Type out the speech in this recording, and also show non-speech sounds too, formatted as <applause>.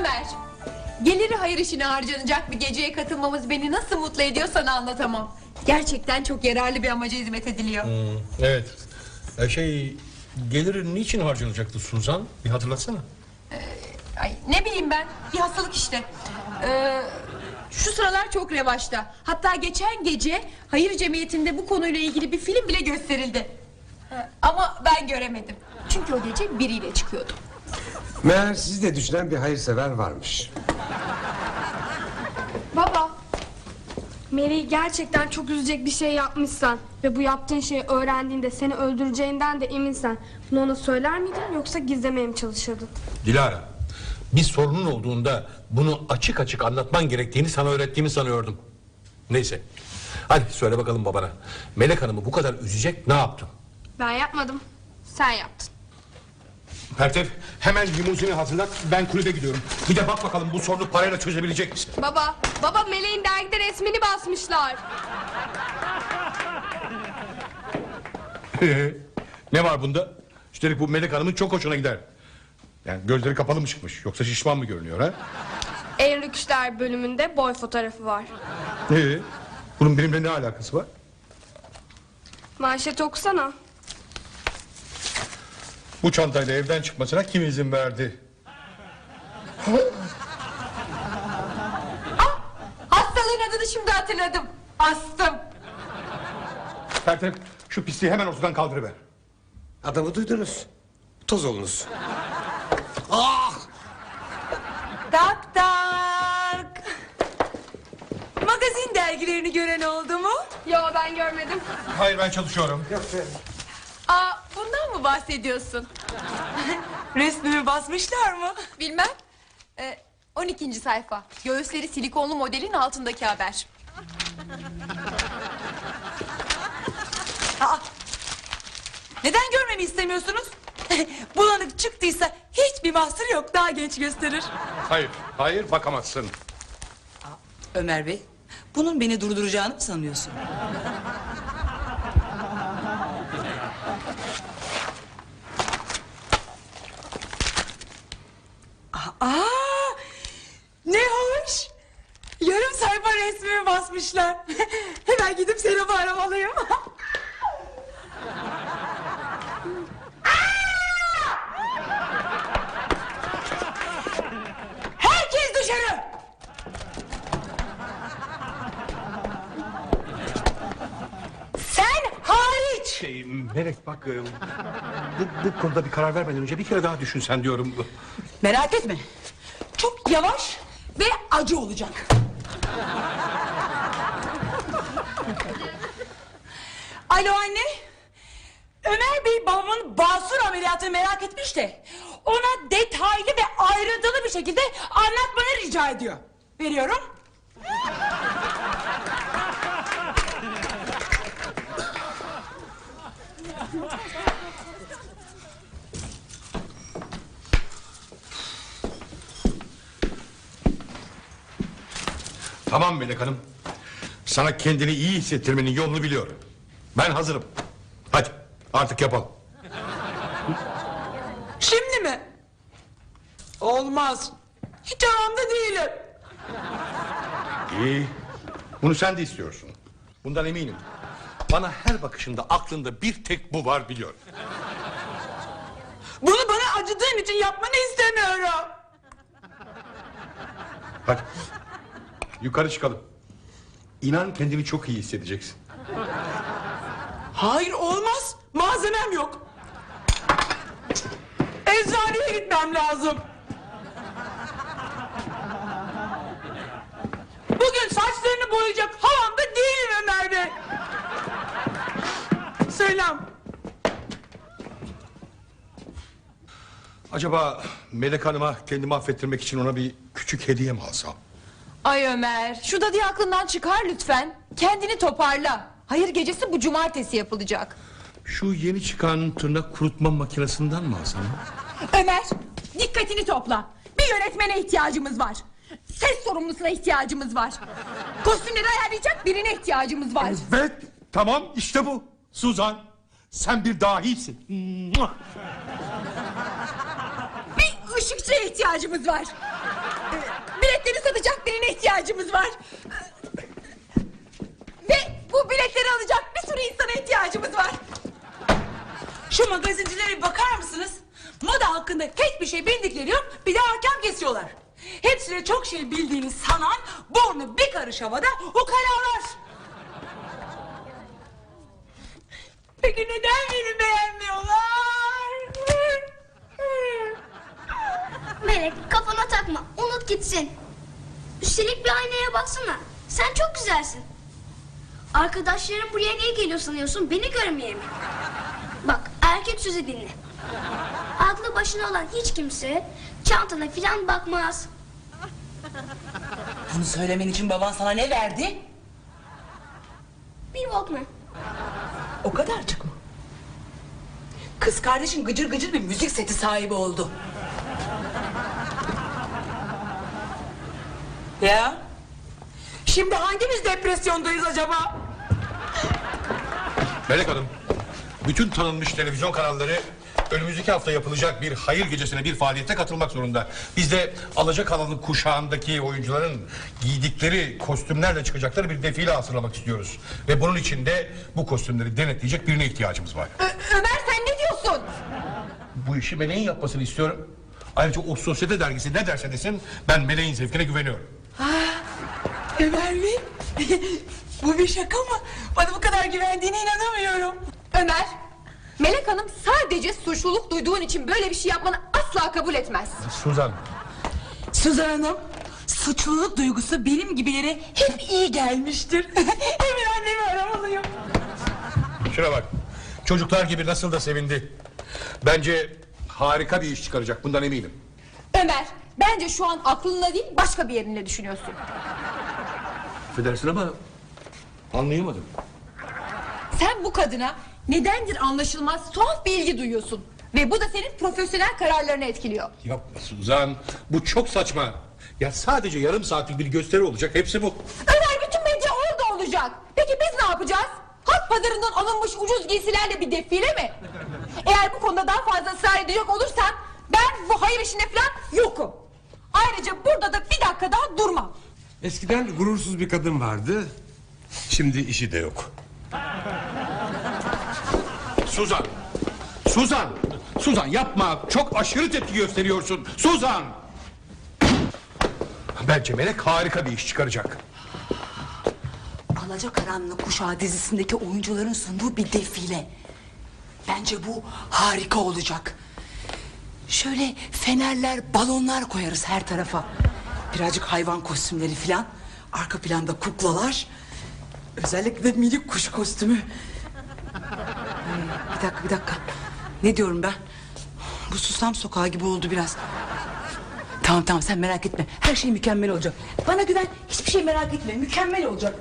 Ömer, geliri hayır işine harcanacak bir geceye katılmamız beni nasıl mutlu ediyor sana anlatamam. Gerçekten çok yararlı bir amaca hizmet ediliyor. Evet. E şey gelir niçin harcanacaktı Suzan? Bir hatırlatsana. Ay ne bileyim ben, bir hastalık işte. Ee, şu sıralar çok revaçta. Hatta geçen gece hayır cemiyetinde bu konuyla ilgili bir film bile gösterildi. Ha, Ama ben göremedim. Çünkü o gece biriyle çıkıyordum. Meğer sizi de düşünen bir hayırsever varmış. Baba, Mary gerçekten çok üzecek bir şey yapmışsan ve bu yaptığın şeyi öğrendiğinde seni öldüreceğinden de eminsen bunu ona söyler miydin yoksa gizlemeye mi çalışırdın? Dilara, bir sorunun olduğunda bunu açık açık anlatman gerektiğini sana öğrettiğimi sanıyordum. Neyse. Hadi söyle bakalım babana. Melek Hanım'ı bu kadar üzecek ne yaptın? Ben yapmadım. Sen yaptın. Pertev hemen limuzini hazırlat ben kulübe gidiyorum. Bir de bak bakalım bu sorunu parayla çözebilecek misin? Baba, baba Meleğin dergide resmini basmışlar. <laughs> ne var bunda? Üstelik bu Melek Hanım'ın çok hoşuna gider. Yani gözleri kapalı mı çıkmış yoksa şişman mı görünüyor ha? En rüküşler bölümünde boy fotoğrafı var. Ee, bunun benimle ne alakası var? Manşet okusana. Bu çantayla evden çıkmasına kim izin verdi? hastalığın adını şimdi hatırladım. Astım. Pertev şu pisliği hemen ortadan kaldırıver. Adamı duydunuz. Toz olunuz. Tak tak. Magazin dergilerini gören oldu mu? Yo ben görmedim. Hayır ben çalışıyorum. Aa, bundan mı bahsediyorsun? <laughs> Resmimi basmışlar mı? Bilmem. Ee, 12. sayfa. Göğüsleri silikonlu modelin altındaki haber. Aa, neden görmemi istemiyorsunuz? <laughs> Bulanık çıktıysa hiçbir mahsur yok. Daha genç gösterir. Hayır, hayır bakamazsın. Ömer Bey, bunun beni durduracağını mı sanıyorsun? Aa, ne hoş. Yarım sayfa resmimi basmışlar. <laughs> Hemen gidip Serap'ı aramalıyım. <laughs> Herkes dışarı. Sen hariç. Şey, Melek bak e, bu, bu konuda bir karar vermeden önce bir kere daha düşünsen diyorum. Merak etme. Çok yavaş ve acı olacak. <laughs> Alo anne. Ömer Bey babamın basur ameliyatını merak etmiş de... ...ona detaylı ve ayrıntılı bir şekilde anlatmanı rica ediyor. Veriyorum. Tamam Melek Hanım. Sana kendini iyi hissettirmenin yolunu biliyorum. Ben hazırım. Hadi artık yapalım. Şimdi mi? Olmaz. Hiç aramda değilim. İyi. Bunu sen de istiyorsun. Bundan eminim. Bana her bakışında aklında bir tek bu var biliyorum. Bunu bana acıdığın için yapmanı istemiyorum. Hadi. Yukarı çıkalım. İnan kendini çok iyi hissedeceksin. Hayır olmaz. Malzemem yok. Eczaneye gitmem lazım. Bugün saçlarını boyayacak havamda değilim Ömer Bey. Selam. Acaba Melek Hanım'a kendimi affettirmek için ona bir küçük hediye mi alsam? Ay Ömer, şu dadıyı aklından çıkar lütfen. Kendini toparla. Hayır gecesi bu cumartesi yapılacak. Şu yeni çıkan tırnak kurutma makinesinden mi alsam? Ömer, dikkatini topla. Bir yönetmene ihtiyacımız var. Ses sorumlusuna ihtiyacımız var. Kostümleri ayarlayacak birine ihtiyacımız var. Evet, tamam işte bu. Suzan, sen bir dahisin. Bir ışıkçıya ihtiyacımız var. Biletleri satacak birine ihtiyacımız var. Ve bu biletleri alacak bir sürü insana ihtiyacımız var. Şu magazincilere bakar mısınız? Moda hakkında hiçbir şey bildikleri yok. Bir de hakem kesiyorlar. Hepsine çok şey bildiğini sanan burnu bir karış havada ukalalar. Peki neden beni beğenmiyorlar? Melek kafana takma unut gitsin. Üstelik bir aynaya baksana. Sen çok güzelsin. Arkadaşlarım buraya niye geliyor sanıyorsun? Beni görmeye mi? Bak erkek sözü dinle. Aklı başına olan hiç kimse çantana filan bakmaz. Bunu söylemen için baban sana ne verdi? Bir Walkman. O kadarcık mı? Kız kardeşin gıcır gıcır bir müzik seti sahibi oldu. Ya? Şimdi hangimiz depresyondayız acaba? Melek Hanım, bütün tanınmış televizyon kanalları önümüzdeki hafta yapılacak bir hayır gecesine bir faaliyete katılmak zorunda. Biz de alacakaranlık kuşağındaki oyuncuların giydikleri kostümlerle çıkacakları bir defile hazırlamak istiyoruz. Ve bunun için de bu kostümleri denetleyecek birine ihtiyacımız var. Ö- Ömer sen ne diyorsun? Bu işi Meleğin yapmasını istiyorum. Ayrıca o sosyete dergisi ne derse desin ben Meleğin zevkine güveniyorum. Ömer Bey, <laughs> bu bir şaka mı? Bana bu kadar güvendiğine inanamıyorum. Ömer, Melek Hanım sadece suçluluk duyduğun için böyle bir şey yapmanı asla kabul etmez. Suzan, Suzan Hanım, suçluluk duygusu benim gibilere hep iyi gelmiştir. <laughs> Hemen annemi aramalıyım. şuna bak. Çocuklar gibi nasıl da sevindi. Bence harika bir iş çıkaracak bundan eminim. Ömer, bence şu an aklınla değil başka bir yerinle düşünüyorsun. Affedersin ama anlayamadım. Sen bu kadına nedendir anlaşılmaz tuhaf bir ilgi duyuyorsun. Ve bu da senin profesyonel kararlarını etkiliyor. Yapma Suzan. Bu çok saçma. Ya sadece yarım saatlik bir gösteri olacak. Hepsi bu. Ömer bütün medya orada olacak. Peki biz ne yapacağız? Halk pazarından alınmış ucuz giysilerle bir defile mi? Eğer bu konuda daha fazla ısrar edecek olursan ben bu hayır işine falan yokum. Ayrıca burada da bir dakika daha durmam. Eskiden gurursuz bir kadın vardı. Şimdi işi de yok. Suzan. Suzan. Suzan yapma. Çok aşırı tepki gösteriyorsun. Suzan. Bence Melek harika bir iş çıkaracak. Alacakaranlık Kuşağı dizisindeki oyuncuların sunduğu bir defile. Bence bu harika olacak. Şöyle fenerler, balonlar koyarız her tarafa. Birazcık hayvan kostümleri filan. Arka planda kuklalar. Özellikle minik kuş kostümü. Ee, bir dakika, bir dakika. Ne diyorum ben? Bu susam sokağı gibi oldu biraz. Tamam tamam sen merak etme. Her şey mükemmel olacak. Bana güven hiçbir şey merak etme. Mükemmel olacak.